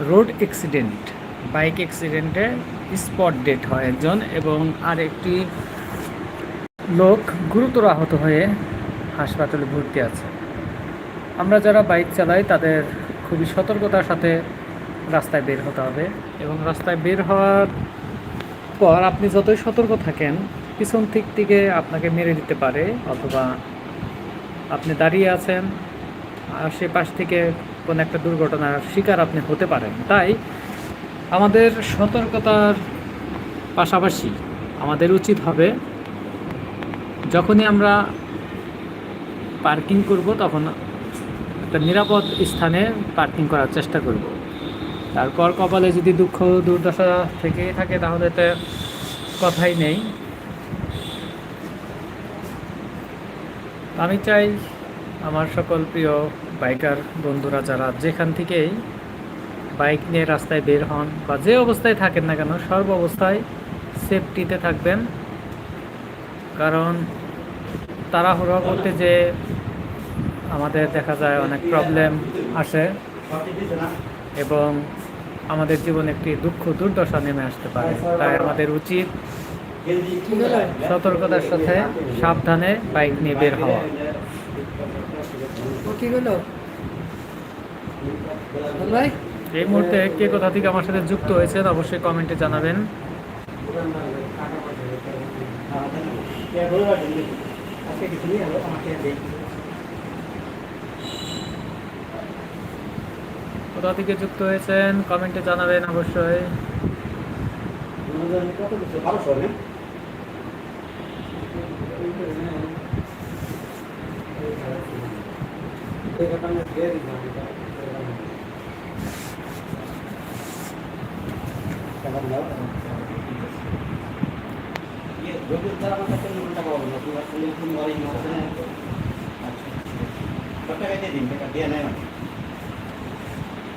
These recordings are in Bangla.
রোড অ্যাক্সিডেন্ট, বাইক অ্যাক্সিডেন্টে স্পট ডেট হয় একজন এবং আর একটি লোক গুরুতর আহত হয়ে হাসপাতালে ভর্তি আছে। আমরা যারা বাইক চালাই, তাদের খুবই সতর্কতার সাথে রাস্তায় বের হতে হবে এবং রাস্তায় বের হওয়ার পর আপনি যতই সতর্ক থাকেন, পিছন দিক থেকে আপনাকে মেরে দিতে পারে অথবা আপনি দাঁড়িয়ে আছেন, আশেপাশ থেকে কোনো একটা দুর্ঘটনার শিকার আপনি হতে পারেন। তাই আমাদের সতর্কতার পাশাপাশি আমাদের উচিত হবে যখনই আমরা পার্কিং করব তখন একটা নিরাপদ স্থানে পার্কিং করার চেষ্টা করব। তারপর কপালে যদি দুঃখ, দুর্দশা থেকে থাকে তাহলে তো কথাই নেই। আমি চাই আমার সকল প্রিয় বাইকার বন্ধুরা যারা যেখান থেকেই বাইক নিয়ে রাস্তায় বের হন বা যে অবস্থায় থাকেন না কেন, সর্ব অবস্থায় সেফটিতে থাকবেন। কারণ তাড়াহুড়ো করতে যে আমাদের দেখা যায় অনেক প্রবলেম আসে এবং আমাদের জীবনে একটি দুঃখ, দুর্দশা নেমে আসতে পারে। তাই আমাদের উচিত সতর্কতার সাথে সাবধানে বাইক নিয়ে বের হওয়া। কি হলো? ভাই? এই মুহূর্তে কে কোথা থেকে আমার সাথে যুক্ত হয়েছেন অবশ্যই কমেন্টে জানাবেন। কোথা থেকে যুক্ত হয়েছেন কমেন্টে জানাবেন অবশ্যই।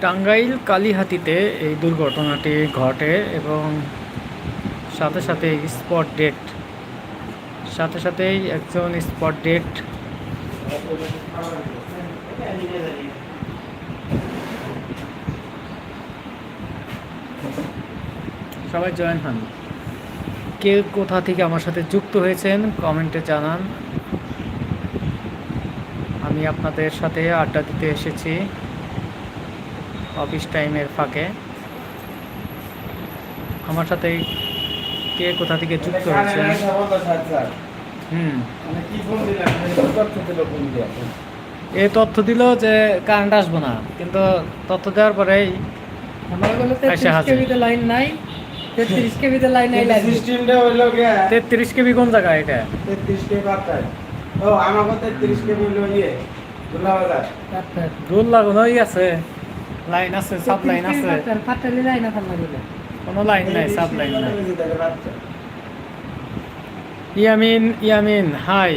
টাঙ্গাইল কালীহাতিতে এই দুর্ঘটনাটি ঘটে এবং সাথে সাথে স্পট ডেট, সাথে সাথেই একজন স্পট ডেট সবাই জয়েন হন। কে কোথা থেকে আমার সাথে যুক্ত হয়েছেন কমেন্টে জানান। আমি আপনাদের সাথে আড্ডা দিতে এসেছি অফিস টাইমের ফাঁকে। আমার সাথে কে কোথা থেকে যুক্ত হয়েছে হুম। এ তথ্য দিল যে কারেন্ট আসব না কিন্তু তথ্য দেওয়ার পরেই লাইন নাই। তেত্রিশ কেবিতে লাইন নাই লাইন সিস্টেমটা হইল গিয়া তেত্রিশ কেবি কোন জায়গায় এটা? তেত্রিশ কে বার্তায় ও আমাকে তেত্রিশ কে হইল ইয়ে আছে? লাইন আছে সাব লাইন আছে। পাটালি লাইন লাগিলে কোনো লাইন নাই সাব লাইন নাই। ইয়ামিন ইয়ামিন হাই।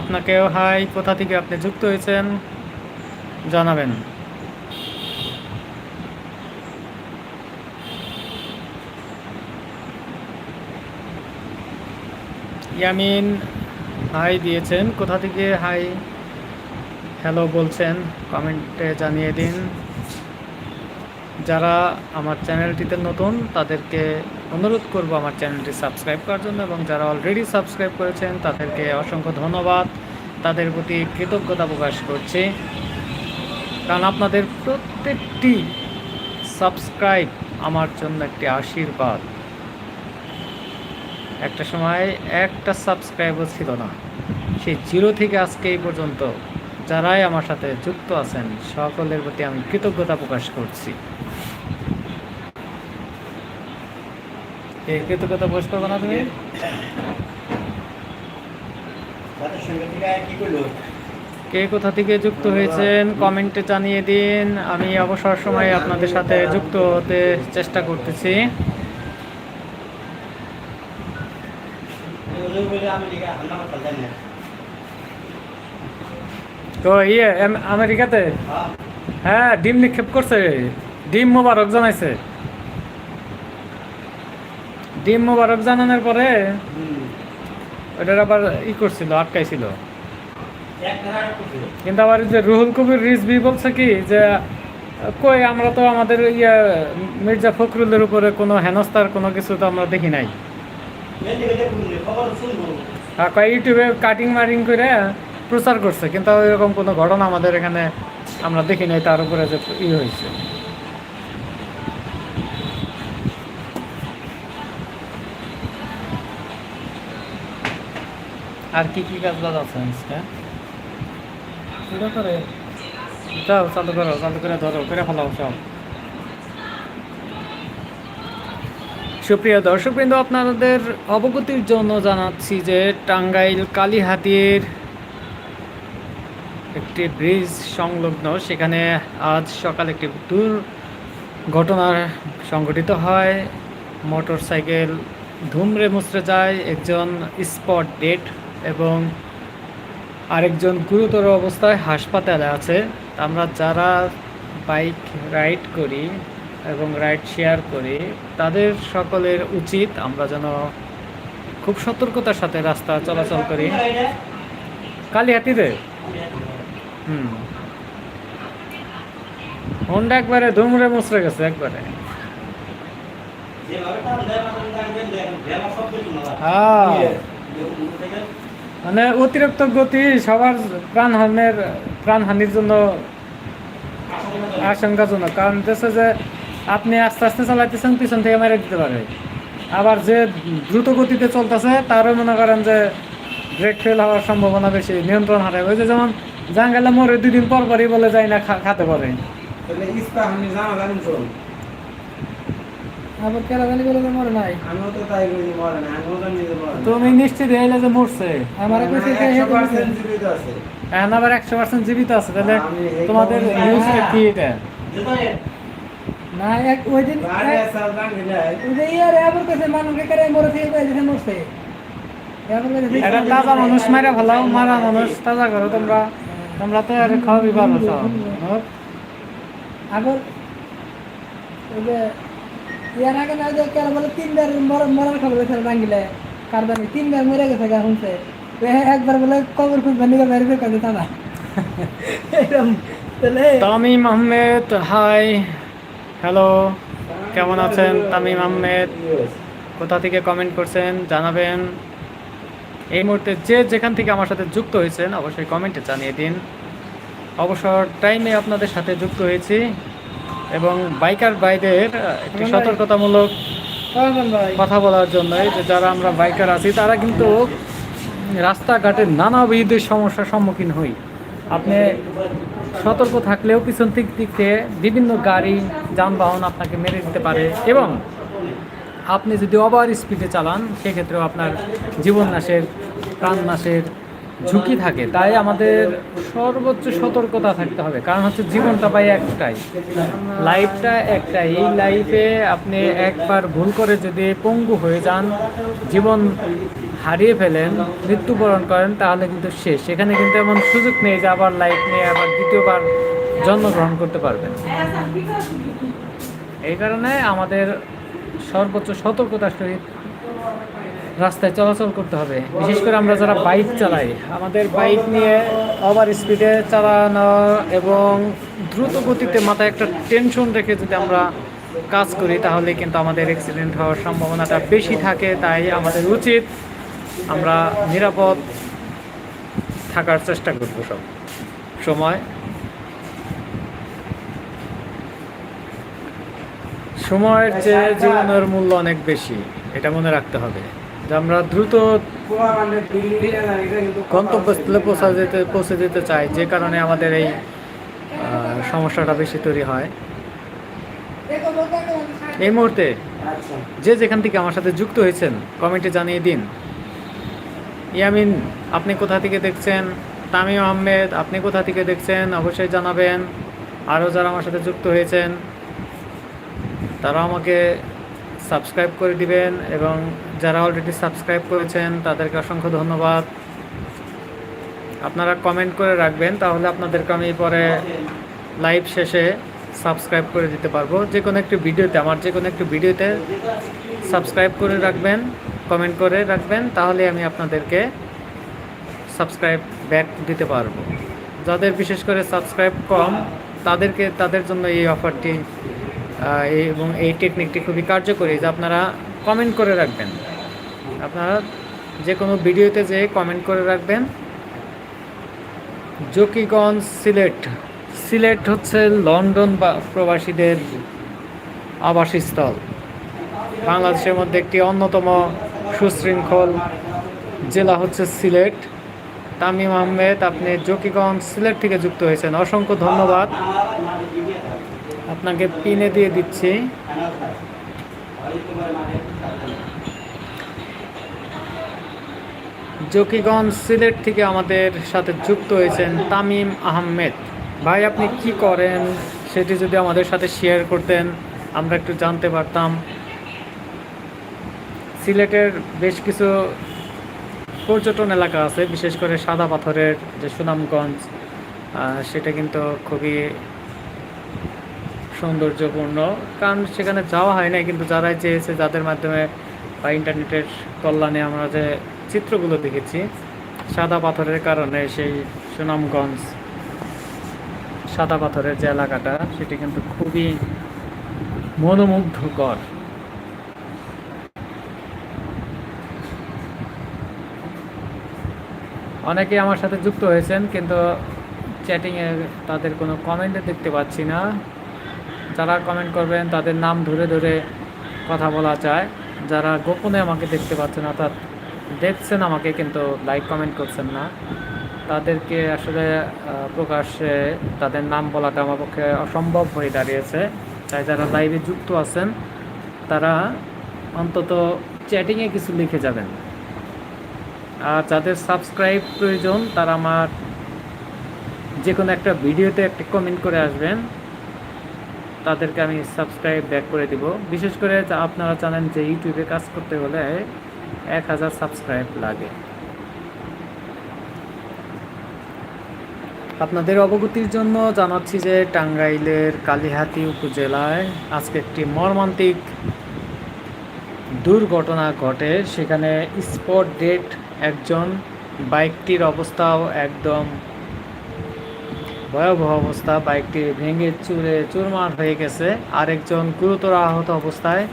আপনাকেও হাই। কোথা থেকে আপনি যুক্ত হয়েছেন? জানাবেন। ইয়ামিন, হাই দিয়েছেন। কোথা থেকে হাই? হ্যালো বলছেন, কমেন্টে জানিয়ে দিন। যারা আমার চ্যানেলটিতে নতুন, তাদেরকে অনুরোধ করব আমার চ্যানেলটি সাবস্ক্রাইব করার জন্য এবং যারা অলরেডি সাবস্ক্রাইব করেছেন, তাদেরকে অসংখ্য ধন্যবাদ। তাদের প্রতি কৃতজ্ঞতা প্রকাশ করছি। কারণ আপনাদের প্রত্যেকটি সাবস্ক্রাইব আমার জন্য একটি আশীর্বাদ। একটা সময় একটা সাবস্ক্রাইবও ছিল না। সেই জিরো থেকে আজকে এই পর্যন্ত যারাই আমার সাথে যুক্ত আছেন, সকলের প্রতি আমি কৃতজ্ঞতা প্রকাশ করছি। কৃতজ্ঞতা প্রকাশ করব না তুমি? কে কোথা থেকে যুক্ত হয়েছেন, কমেন্টে জানিয়ে দিন। আমি অবসর সময়ে আপনাদের সাথে যুক্ত হতে চেষ্টা করতেছি। তো ইয়ে আমেরিকাতে? হ্যাঁ ডিম নিক্ষেপ করছে। ডিম মোবারক জানাইছে। ডিম মোবারক জানানোর পরে ওটার আবার ই করছিল আটকাইছিল। কিন্তু আবার যে রুহুল কবির রিজভি বলছে কি যে কই আমরা তো আমাদের ইয়ে মির্জা ফখরুলের উপরে কোনো হেনস্থার কোনো কিছু তো আমরা দেখি নাই। কয় ইউটিউবে কাটিং মারিং করে প্রচার করছে কিন্তু এরকম কোনো ঘটনা আমাদের এখানে আমরা দেখি নাই তার উপরে যে ই হয়েছে। আর কি কি কাজ বাজ আছে এটা করে। যাও চালু করো চালু করে ধরো করে ফেলাও সব। সুপ্রিয় দর্শকবৃন্দ আপনাদের অবগতির জন্য জানাচ্ছি যে টাঙ্গাইল কালীহাতির একটি ব্রিজ সংলগ্ন। সেখানে আজ সকালে একটি দুর্ঘটনা সংঘটিত হয়। মোটর সাইকেল ধুমরে মুচড়ে যায়, একজন স্পট ডেট এবং আরেকজন গুরুতর অবস্থায় হাসপাতালে আছে। আমরা যারা বাইক রাইড করি এবং রাইড শেয়ার করি, তাদের সকলের উচিত আমরা যেন খুব সতর্কতার সাথে রাস্তা চলাচল করি। কালীহাতিতে হুম। হোন্ডা একবারে ধুমড়ে মুচড়ে গেছে একবারে। হ্যাঁ। মানে অতিরিক্ত গতি সবার প্রাণহানির প্রাণহানির জন্য আশঙ্কাজনক। কারণ হচ্ছে যে আপনি আস্তে আস্তে চালাইতেছেন পিছন থেকে মেরে দিতে পারে। আবার যে দ্রুত গতিতে চলতেছে তারও মনে করেন যে ব্রেক ফেল হওয়ার সম্ভাবনা বেশি নিয়ন্ত্রণ হারায়। ওই যে যেমন জাঙ্গালে মরে দুই দিন পর পরই বলে যায় না খাতে পারে। তাহলে ইস্তা আমি জানা জানি তো। আবার কেলা জানি বলে তো মরে নাই। আমিও তো তাই করি মরে না আমিও জানি যে মরে না তুমি নিশ্চিত হইলে যে মরছে? আমার কাছে 100% জীবিত আছে। এখন আবার একশো পার্সেন্ট জীবিত আছে তাহলে তোমাদের নিউজটা কি এটা? না এক ওই দিন ওই যে ইয়ার আবার কাছে মানুষকে করে মরে থেকে কয়ে যেখানে মরছে। এটা তাজা মানুষ মারা ভালো মারা মানুষ তাজা করো তোমরা। তোমরা তো আর খাওয়াবি পারো সব যে ইয়ার আগে না যে কেন বলে তিনবার মরার খবর হয়েছে রাঙ্গিলে কার জানি তিনবার মরে গেছে গা শুনছে? একবার বলে কবর খুঁজবে নিবে বাইরে বের করে তারা তামিম আহমেদ হাই হ্যালো কেমন আছেন? তামিম আহমেদ কোথা থেকে কমেন্ট করছেন? জানাবেন। এই মুহূর্তে যে যেখান থেকে আমার সাথে যুক্ত হয়েছেন অবশ্যই কমেন্টে জানিয়ে দিন। অবসর টাইমে আপনাদের সাথে যুক্ত হয়েছি এবং বাইকার বাইদের একটি সতর্কতামূলক কথা বলার জন্য যে যারা আমরা বাইকার আছি তারা কিন্তু রাস্তাঘাটে নানাবিধ সমস্যার সম্মুখীন হই। আপনি সতর্ক থাকলেও পিছন দিক দিক থেকে বিভিন্ন গাড়ি যানবাহন আপনাকে মেরে দিতে পারে এবং আপনি যদি ওভার স্পিডে চালান, সেক্ষেত্রেও আপনার জীবন নাশের, প্রাণ নাশের ঝুঁকি থাকে। তাই আমাদের সর্বোচ্চ সতর্কতা থাকতে হবে। কারণ হচ্ছে জীবনটা পাই একটাই। লাইফটা একটাই। এই লাইফে আপনি একবার ভুল করে যদি পঙ্গু হয়ে যান, জীবন হারিয়ে ফেলেন, মৃত্যুবরণ করেন, তাহলে কিন্তু শেষ। সেখানে কিন্তু এমন সুযোগ নেই যে আবার লাইফ নিয়ে আবার দ্বিতীয়বার জন্মগ্রহণ করতে পারবেন। এই কারণে আমাদের সর্বোচ্চ সতর্কতার সহিত রাস্তায় চলাচল করতে হবে। বিশেষ করে আমরা যারা বাইক চালাই, আমাদের বাইক নিয়ে ওভার স্পিডে চালানো এবং দ্রুত গতিতে মাথায় একটা টেনশন রেখে যদি আমরা কাজ করি, তাহলে কিন্তু আমাদের অ্যাক্সিডেন্ট হওয়ার সম্ভাবনাটা বেশি থাকে। তাই আমাদের উচিত আমরা নিরাপদ থাকার চেষ্টা করব সব সময়। সময়ের চেয়ে জীবনের মূল্য অনেক বেশি, এটা মনে রাখতে হবে। যে আমরা দ্রুত গন্তব্যস্থলে পৌঁছা যেতে, পৌঁছে যেতে চাই, যে কারণে আমাদের এই সমস্যাটা বেশি তৈরি হয়। এই মুহূর্তে যে যেখান থেকে আমার সাথে যুক্ত হয়েছেন, কমেন্টে জানিয়ে দিন। ইয়ামিন, আপনি কোথা থেকে দেখছেন? তামিম আহমেদ, আপনি কোথা থেকে দেখছেন? অবশ্যই জানাবেন। আরও যারা আমার সাথে যুক্ত হয়েছেন তারা আমাকে সাবস্ক্রাইব করে দিবেন এবং যারা অলরেডি সাবস্ক্রাইব করেছেন, তাদেরকে অসংখ্য ধন্যবাদ। আপনারা কমেন্ট করে রাখবেন, তাহলে আপনাদেরকে আমি পরে লাইভ শেষে সাবস্ক্রাইব করে দিতে পারব। যে কোনো একটি ভিডিওতে, আমার যে কোনো একটি ভিডিওতে সাবস্ক্রাইব করে রাখবেন কমেন্ট করে রাখবেন, তাহলে আমি আপনাদেরকে সাবস্ক্রাইব ব্যাক দিতে পারব। যাদের বিশেষ করে সাবস্ক্রাইব কম, তাদেরকে, তাদের জন্য এই অফারটি এবং এই টেকনিকটি খুবই কার্যকরী, যে আপনারা কমেন্ট করে রাখবেন। আপনারা যে কোনো ভিডিওতে যে কমেন্ট করে রাখবেন। জকিগঞ্জ সিলেট। সিলেট হচ্ছে লন্ডন বা প্রবাসীদের আবাসস্থল। বাংলাদেশের মধ্যে একটি অন্যতম সুশৃঙ্খল জেলা হচ্ছে সিলেট। তামিম আহমেদ, আপনি জকিগঞ্জ সিলেট থেকে যুক্ত হয়েছেন। অসংখ্য ধন্যবাদ। আপনাকে পিনে দিয়ে দিচ্ছি। জকিগঞ্জ সিলেট থেকে আমাদের সাথে যুক্ত হয়েছেন তামিম আহমেদ। ভাই, আপনি কি করেন? সেটি যদি আমাদের সাথে শেয়ার করতেন, আমরা একটু জানতে পারতাম। সিলেটের বেশ কিছু পর্যটন এলাকা আছে, বিশেষ করে সাদা পাথরের যে সুনামগঞ্জ সেটা কিন্তু খুবই সৌন্দর্যপূর্ণ। কারণ সেখানে যাওয়া হয় না কিন্তু যারাই চেয়েছে যাদের মাধ্যমে বা ইন্টারনেটের কল্যাণে আমরা যে চিত্রগুলো দেখেছি, সাদা পাথরের কারণে সেই সুনামগঞ্জ সাদা পাথরের যে এলাকাটা, সেটি কিন্তু খুবই মনোমুগ্ধকর। অনেকেই আমার সাথে যুক্ত হয়েছেন, কিন্তু চ্যাটিংয়ে তাদের কোনো কমেন্টে দেখতে পাচ্ছি না। যারা কমেন্ট করবেন, তাদের নাম ধরে ধরে কথা বলা যায়। যারা গোপনে আমাকে দেখতে পাচ্ছেন, অর্থাৎ দেখছেন আমাকে কিন্তু লাইক কমেন্ট করছেন না, তাদেরকে আসলে প্রকাশ্যে তাদের নাম বলাটা আমার পক্ষে অসম্ভব হয়ে দাঁড়িয়েছে। তাই যারা লাইভে যুক্ত আছেন, তারা অন্তত চ্যাটিংয়ে কিছু লিখে যাবেন। আর যাদের সাবস্ক্রাইব প্রয়োজন, তারা আমার যে কোনো একটা ভিডিওতে একটা কমেন্ট করে আসবেন। তাদেরকে আমি সাবস্ক্রাইব ব্যাক করে দিব। বিশেষ করে আপনারা জানেন যে ইউটিউবে কাজ করতে হলে এক হাজার সাবস্ক্রাইব লাগে। আপনাদের অবগতির জন্য জানাচ্ছি যে টাঙ্গাইলের কালিহাতি উপজেলায় আজকে একটি মর্মান্তিক দুর্ঘটনা ঘটে। সেখানে স্পট ডেট একজন বাইকটির অবস্থাও একদম ভয়াবহ অবস্থা, বাইকটি ভেঙে চুরে চুরমার হয়ে গেছে। আরেকজন গুরুতর আহত অবস্থায়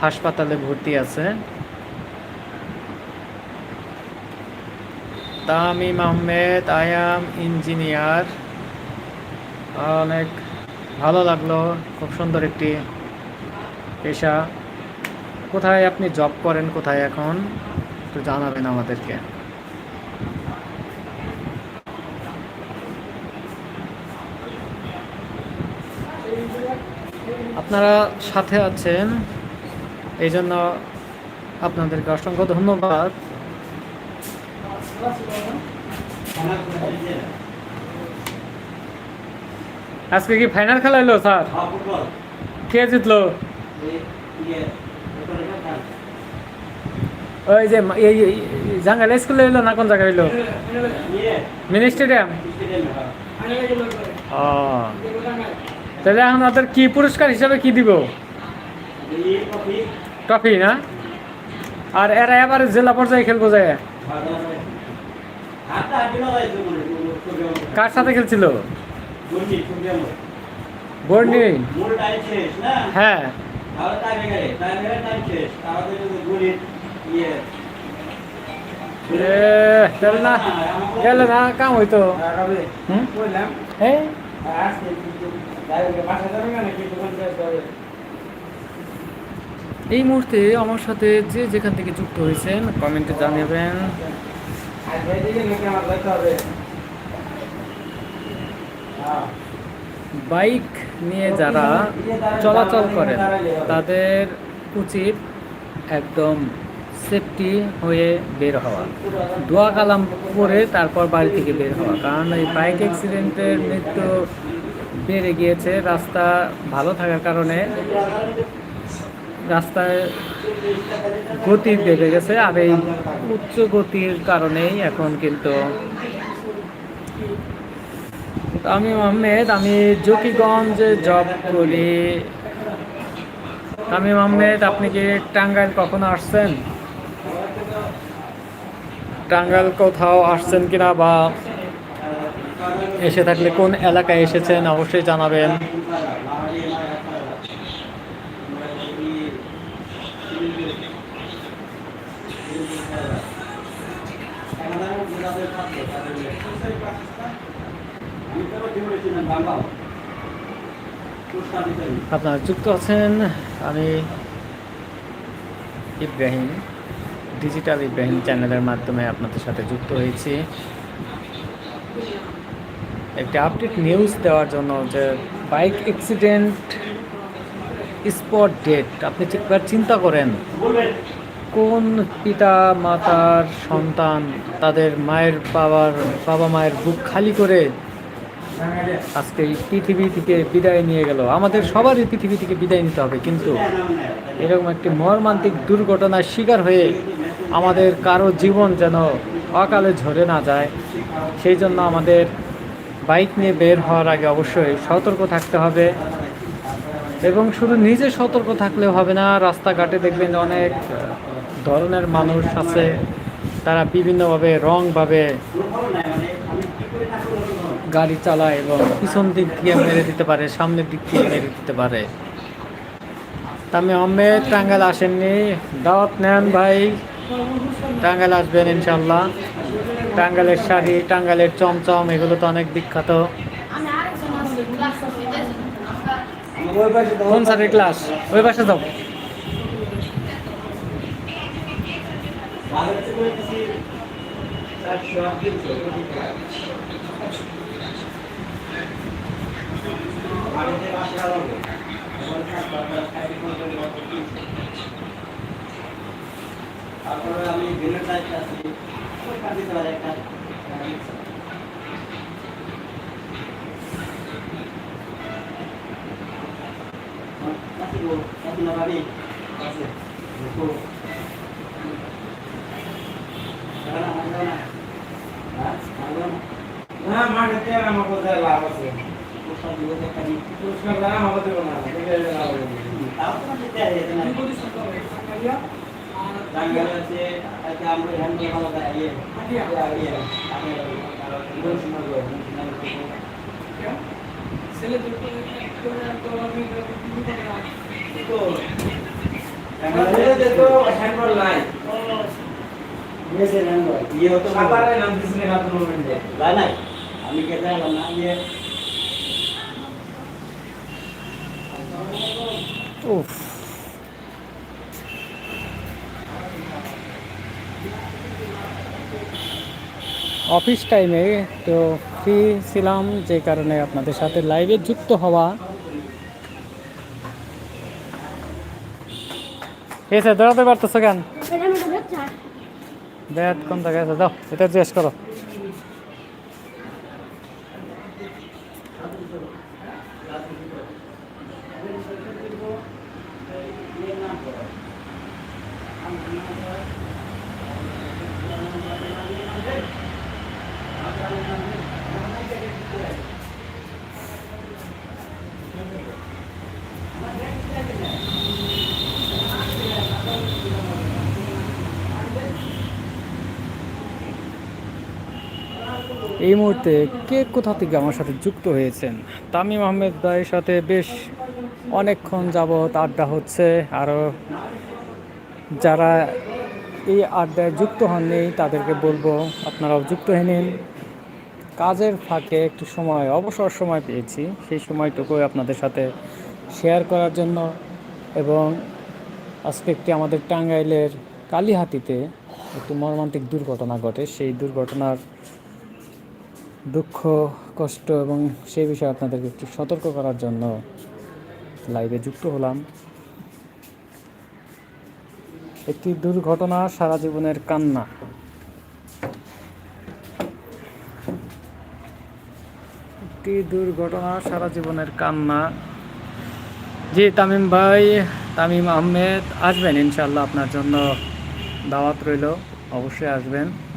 হাসপাতালে ভর্তি আছে। Tamim Ahmed I'm engineer. অনেক ভালো লাগল, খুব সুন্দর একটি পেশা। কোথায় আপনি জব করেন, কোথায় এখন? একটু জানাবেন আমাদেরকে। আপনারা সাথে আছেন। এই জন্য আপনাদেরকে অসংখ্য ধন্যবাদ। আজকে কি ফাইনাল খেলা হলো স্যার? কে জিতলো? ওই যে এই জাঙ্গাল স্কুলে এলো না কোন জায়গায় হইল মিনি স্টেডিয়াম? ও। তাহলে এখন ওদের কি পুরস্কার হিসাবে কি দিব? ট্রফি না? আর এরা এবার জেলা পর্যায়ে খেলব যায় কার সাথে খেলছিল? হ্যাঁ। তাহলে না না, কাম হইতো। হুম? এই মুহূর্তে আমার সাথে যে যেখান থেকে যুক্ত হয়েছেন কমেন্টে জানাবেন। বাইক নিয়ে যারা চলাচল করেন তাদের উচিত একদম সেফটি হয়ে বের হওয়া। দোয়া কালাম করে তারপর বাড়ি থেকে বের হওয়া। কারণ এই বাইক অ্যাক্সিডেন্টের মৃত্যু বেড়ে গিয়েছে রাস্তা ভালো থাকার কারণে রাস্তায় গতি বেড়ে গেছে আর এই উচ্চ গতির কারণেই এখন কিন্তু আমি আহমেদ, আমি জকিগঞ্জে জব করি। আমি আহমেদ, আপনি কি টাঙ্গাইল কখনো আসছেন? টাঙ্গাইল কোথাও আসছেন কিনা বা এসে থাকলে কোন এলাকায় এসেছেন অবশ্যই জানাবেন। আপনারা যুক্ত আছেন, আমি ইব্রাহিম ডিজিটাল ইব্রাহিম চ্যানেলের মাধ্যমে আপনাদের সাথে যুক্ত হয়েছি। একটি আপডেট নিউজ দেওয়ার জন্য যে বাইক অ্যাক্সিডেন্ট স্পট ডেট আপনি একবার চিন্তা করেন, কোন পিতা মাতার সন্তান তাদের মায়ের বাবার, বাবা মায়ের বুক খালি করে আজকে পৃথিবী থেকে বিদায় নিয়ে গেল। আমাদের সবারই পৃথিবী থেকে বিদায় নিতে হবে, কিন্তু এরকম একটি মর্মান্তিক দুর্ঘটনার শিকার হয়ে আমাদের কারও জীবন যেন অকালে ঝরে না যায়, সেই জন্য আমাদের বাইক নিয়ে বের হওয়ার আগে অবশ্যই সতর্ক থাকতে হবে এবং শুধু নিজে সতর্ক থাকলে হবে না, রাস্তাঘাটে দেখবেন অনেক ধরনের মানুষ আছে, তারা বিভিন্নভাবে, রংভাবে গাড়ি চালায় এবং পিছন দিক দিয়ে মেরে দিতে পারে, সামনের দিক দিয়ে মেরে দিতে পারে। তামি আহমেদ টাঙ্গাল আসেননি। দাওয়াত নেন ভাই। টাঙ্গাল আসবেন ইনশাল্লাহ। টাঙ্গাইলের শাড়ি টাঙ্গালের চমচম, এগুলো তো অনেক বিখ্যাত। কোন স্যারের ক্লাস? ওই পাশে যাও। তারপরে আমি ওইখান দিতে পারে একটা পুরস্কার পুরস্কার না আমাকে দেবো না দেখে লাভ হবে তাও তো দিতে হবে না টাঙ্গাইল আছে আজকে আমরা ধ্যান করে ভালো দেয় ইয়ে ইয়ে ইয়ে আমি বল শোনা গো তো টাঙ্গাইলে তো হ্যান্ডবল নাই মেসে হ্যান্ডবল ইয়ে হতো সাতারে নাম দিছিলে না তো মোমেন্টে নাই নাই আমি কে জানলাম না ইয়ে উফ অফিস টাইমে তো ফ্রি ছিলাম যে কারণে আপনাদের সাথে লাইভে যুক্ত হওয়া। এসে দৌড়াতে পারতেছো কেন? ব্যাট কোন জায়গায় আছে? দাও এটা জিজ্ঞেস করো এই মুহূর্তে কে কোথা থেকে আমার সাথে যুক্ত হয়েছেন? তামিম আহমেদ ভাইয়ের সাথে বেশ অনেকক্ষণ যাবৎ আড্ডা হচ্ছে আরও যারা এই আড্ডায় যুক্ত হননি তাদেরকে বলব আপনারাও যুক্ত হয়ে নিন। কাজের ফাঁকে একটু সময়, অবসর সময় পেয়েছি, সেই সময়টুকু আপনাদের সাথে শেয়ার করার জন্য এবং আজকে একটি আমাদের টাঙ্গাইলের কালীহাতিতে একটি মর্মান্তিক দুর্ঘটনা ঘটে। সেই দুর্ঘটনার দুঃখ, কষ্ট এবং সেই বিষয়ে আপনাদেরকে একটু সতর্ক করার জন্য লাইভে যুক্ত হলাম। একটি দুর্ঘটনা, সারা জীবনের কান্না। একটি দুর্ঘটনা, সারা জীবনের কান্না। জি, তামিম ভাই, তামিম আহমেদ আসবেন ইনশাল্লাহ আপনার জন্য। দাওয়াত রইল, অবশ্যই আসবেন।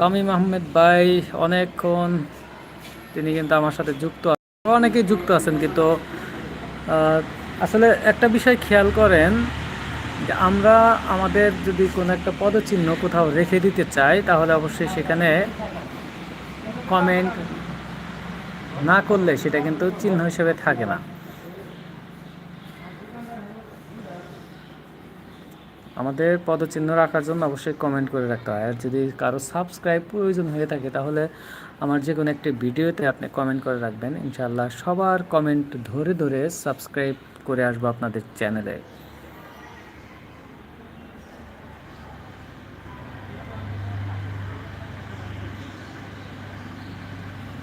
তামিম আহমেদ ভাই অনেকক্ষণ তিনি কিন্তু আমার সাথে যুক্ত। অনেকেই যুক্ত আছেন, কিন্তু আসলে একটা বিষয় খেয়াল করেন যে আমরা আমাদের যদি কোনো একটা পদচিহ্ন কোথাও রেখে দিতে চাই, তাহলে অবশ্যই সেখানে কমেন্ট না করলে সেটা কিন্তু চিহ্ন হিসেবে থাকে না আমাদের পদচিহ্ন রাখার জন্য অবশ্যই কমেন্ট করে রাখতে হয়। আর যদি কারও সাবস্ক্রাইব প্রয়োজন হয়ে থাকে, তাহলে আমার যে কোনো একটি ভিডিওতে আপনি কমেন্ট করে রাখবেন। ইনশাআল্লাহ সবার কমেন্ট ধরে ধরে সাবস্ক্রাইব করে আসব আপনাদের চ্যানেলে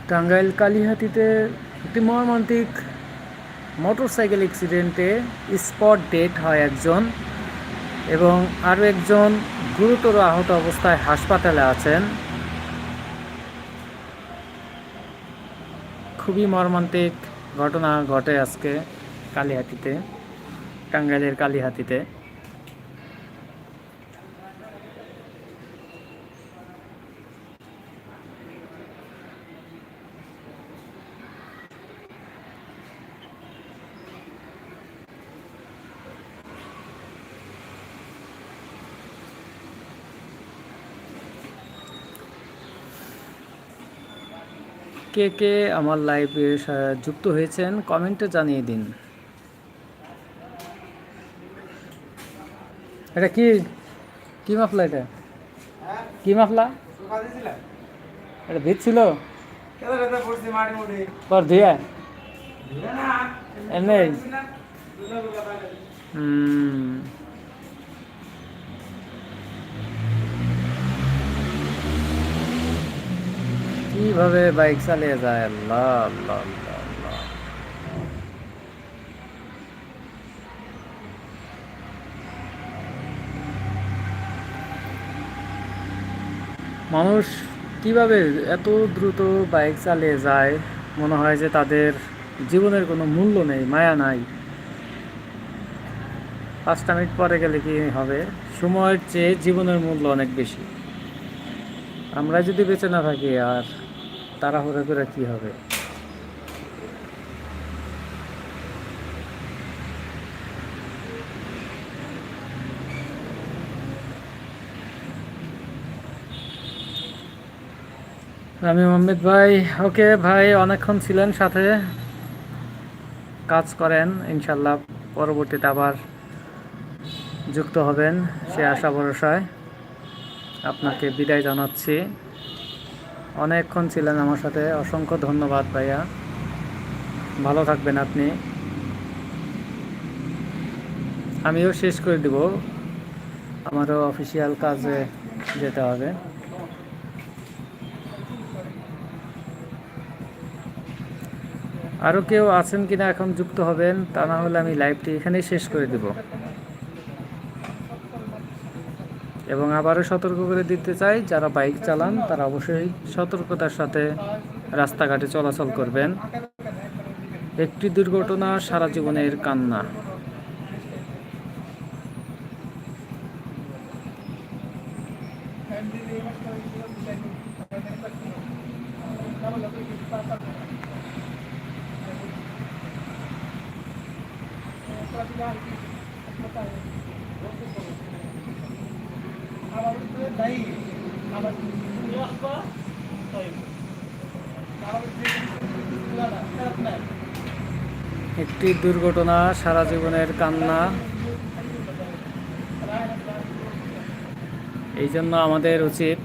টাঙ্গাইল কালীহাতিতে একটি মর্মান্তিক মোটরসাইকেল অ্যাক্সিডেন্টে স্পট ডেট হয় একজন। এবং আরও একজন গুরুতর আহত অবস্থায় হাসপাতালে আছেন। খুবই মর্মান্তিক ঘটনা ঘটে আজকে কালীহাতিতে, টাঙ্গাইলের কালীহাতিতে। কে কে আমার লাইভে যুক্ত হয়েছেন কমেন্টে জানিয়ে দিন। এটা কি কি মাফলা এটা? হ্যাঁ? কি মাফলা? এটা ভিত ছিল? পর দিয়ে এমনি? হুম। কীভাবে বাইক চালিয়ে যায়? আল্লাহ আল্লাহ মানুষ কীভাবে এত দ্রুত বাইক চালিয়ে যায়? মনে হয় যে তাদের জীবনের কোনো মূল্য নেই, মায়া নাই। পাঁচটা মিনিট পরে গেলে কি হবে? সময়ের চেয়ে জীবনের মূল্য অনেক বেশি। আমরা যদি বেঁচে না থাকি, আর তাড়াহুড়ো করে কি হবে? আমি মোহাম্মদ ভাই। ওকে ভাই, অনেকক্ষণ ছিলেন সাথে। কাজ করেন ইনশাল্লাহ পরবর্তীতে আবার যুক্ত হবেন। সে আশা ভরসায় আপনাকে বিদায় জানাচ্ছি। অনেকক্ষণ ছিলেন আমার সাথে। অসংখ্য ধন্যবাদ ভাইয়া। ভালো থাকবেন আপনি। আমিও শেষ করে দিব। আমারও অফিসিয়াল কাজে যেতে হবে। আরও কেউ আছেন কিনা এখন যুক্ত হবেন, তা না হলে আমি লাইভটি এখানেই শেষ করে দেব। এবং আবারও সতর্ক করে দিতে চাই, যারা বাইক চালান, তারা অবশ্যই সতর্কতার সাথে রাস্তাঘাটে চলাচল করবেন। একটি দুর্ঘটনা সারা জীবনের কান্না। একটি দুর্ঘটনা, সারা জীবনের কান্না। এই জন্য আমাদের উচিত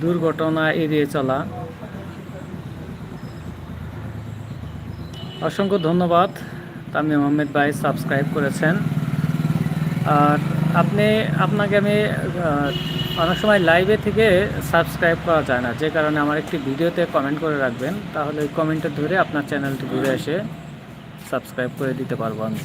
দুর্ঘটনা এড়িয়ে চলা। অসংখ্য ধন্যবাদ। তামিম আহমেদ ভাই সাবস্ক্রাইব করেছেন। আর আপনি, আপনাকে আমি অনেক সময় লাইভে থেকে সাবস্ক্রাইব করা যায় না। যে কারণে আমার একটি ভিডিওতে কমেন্ট করে রাখবেন। তাহলে ওই কমেন্টে ধরে আপনার চ্যানেলটি ঘুরে এসে সাবস্ক্রাইব করে দিতে পারব আমি।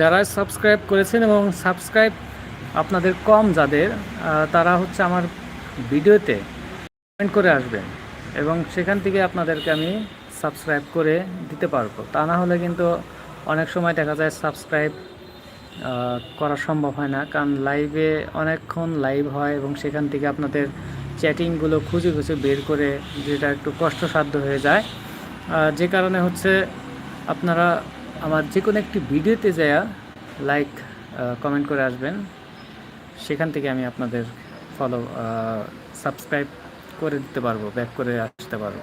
যারা সাবস্ক্রাইব করেছেন এবং সাবস্ক্রাইব আপনাদের কম যাদের তারা হচ্ছে আমার ভিডিওতে কমেন্ট করে আসবেন এবং সেখান থেকে আপনাদেরকে আমি সাবস্ক্রাইব করে দিতে পারব। তা না হলে কিন্তু অনেক সময় দেখা যায় সাবস্ক্রাইব করা সম্ভব হয় না। কারণ লাইভে অনেকক্ষণ লাইভ হয় এবং সেখান থেকে আপনাদের চ্যাটিংগুলো খুঁজে খুঁজে বের করে যেটা একটু কষ্টসাধ্য হয়ে যায়। যে কারণে হচ্ছে আপনারা আমার যে কোনো একটি ভিডিওতে যায় লাইক কমেন্ট করে আসবেন। সেখান থেকে আমি আপনাদের ফলো সাবস্ক্রাইব করে দিতে পারব ব্যাক করে আসতে পারব।